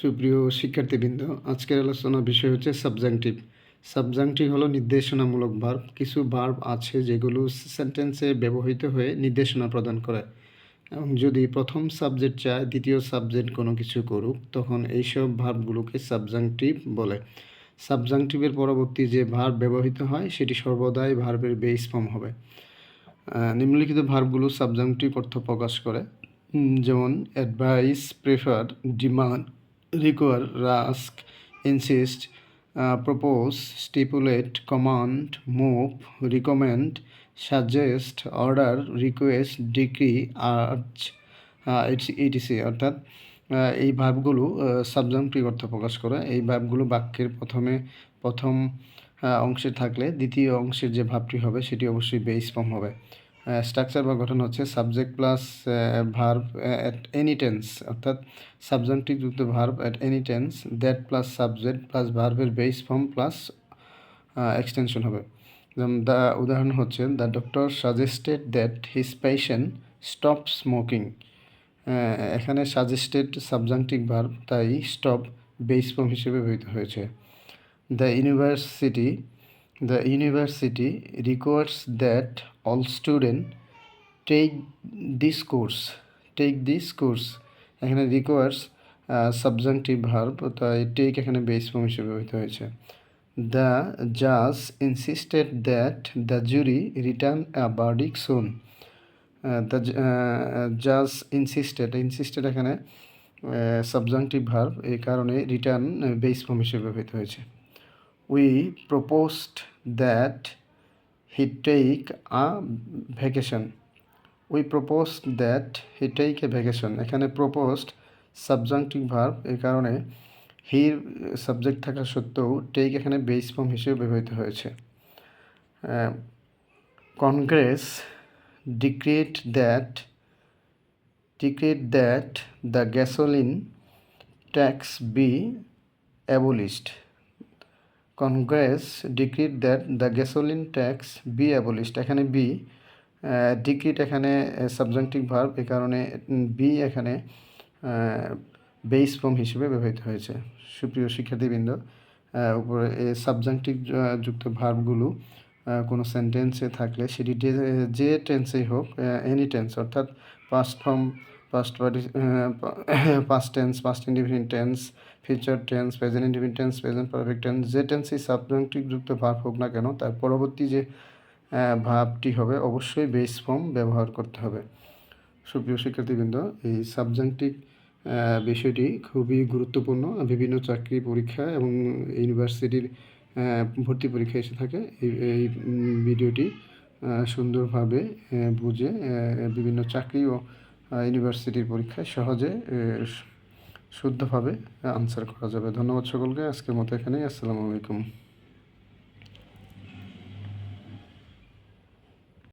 সুপ্রিয় শিক্ষার্থীবৃন্দ, আজকের আলোচনার বিষয় হচ্ছে সাবজাংটিভ সাবজাংটিভ হলো নির্দেশনামূলক ভার্ব কিছু ভার্ব আছে যেগুলো সেন্টেন্সে ব্যবহৃত হয়ে নির্দেশনা প্রদান করে। এবং যদি প্রথম সাবজেক্ট চায়, দ্বিতীয় সাবজেক্ট কোনো কিছু করুক, তখন এইসব ভার্বগুলোকে সাবজাংটিভ বলে। সাবজাংটিভের পরবর্তী যে ভার্ব ব্যবহৃত হয়, সেটি সর্বদাই ভার্বের বেস ফর্ম হবে। নিম্নলিখিত ভার্বগুলো সাবজাংটিভ অর্থ প্রকাশ করে। যেমন advise prefer demand require ask insist propose stipulate command move recommend suggest order request decree urge ETC অর্থাৎ এই ভার্বগুলো সাবজাংটিভ অর্থ প্রকাশ করে। এই ভার্বগুলো বাক্যের প্রথমে, প্রথম অংশে থাকলে দ্বিতীয় অংশের যে ভাবটি হবে, সেটি অবশ্যই বেস ফর্ম হবে। স্ট্রাকচার বা গঠন হচ্ছে subject plus verb at any tense অর্থাৎ সাবজেক্টিভ যুক্ত verb at any tense that plus subject plus ভার্বের বেস ফর্ম প্লাস এক্সটেনশন হবে। যেমন দ্য উদাহরণ হচ্ছে the doctor suggested that his patient stop smoking এখানে সাজেস্টেড সাবজাংটিভ ভার্ব তাই stop base form হিসেবে ব্যবহৃত হয়েছে। The university, the university requires that all students take this course. Take this course. এখানে requires সাবজাংটিভ ভার্ব, তাই take এখানে base form হিসেবে ব্যবহৃত হয়েছে দ্য জাজ insisted that the jury return a Burdick soon the জাজ ইনসিস্টেড ইনসিস্টেড এখানে subjunctive verb, এই কারণে রিটার্ন বেস ফর্ম হিসেবে ব্যবহৃত হয়েছে we proposed that he take a vacation. We proposed that he take a vacation. এখানে proposed subjunctive verb এই কারণে হির সাবজেক্ট থাকা সত্ত্বেও টেক এখানে বেস ফর্ম হিসেবে ব্যবহৃত হয়েছে। Congress decreed that decreed that the gasoline tax be abolished Congress decreed that the gasoline tax be abolished. এখানে বি ডিক্রিট এখানে সাবজেক্টিভ ভার্ব, এ কারণে বি এখানে বেস ফর্ম হিসেবে ব্যবহৃত হয়েছে। সুপ্রিয় শিক্ষার্থীবৃন্দ উপরে সাবজেক্টিভ যুক্ত ভার্বগুলো কোনো সেন্টেন্সে থাকলে, সেটি যে- যে টেন্সেই হোক এনি টেন্স অর্থাৎ past form past past tense past indefinite tense future tense present indefinite tense present perfect tense যে টেন্সই সাবজেক্টিভ যুক্ত ভার্ব হোক না কেন, তার পরবর্তী যে ভাবটি হবে, অবশ্যই বেস ফর্ম ব্যবহার করতে হবে। সুপ্রিয় শিক্ষার্থীবৃন্দ, এই সাবজেক্টিভ বিষয়টি খুবই গুরুত্বপূর্ণ। বিভিন্ন চাকরি পরীক্ষা এবং ইউনিভার্সিটির ভর্তি পরীক্ষা এসে থাকে। এই ভিডিওটি সুন্দরভাবে বুঝে বিভিন্ন চাকরি ও ইউনিভার্সিটির পরীক্ষায় সহজে শুদ্ধভাবে আনসার করা যাবে। ধন্যবাদ সকলকে। আজকের মতো এখানেই। আসসালামু আলাইকুম।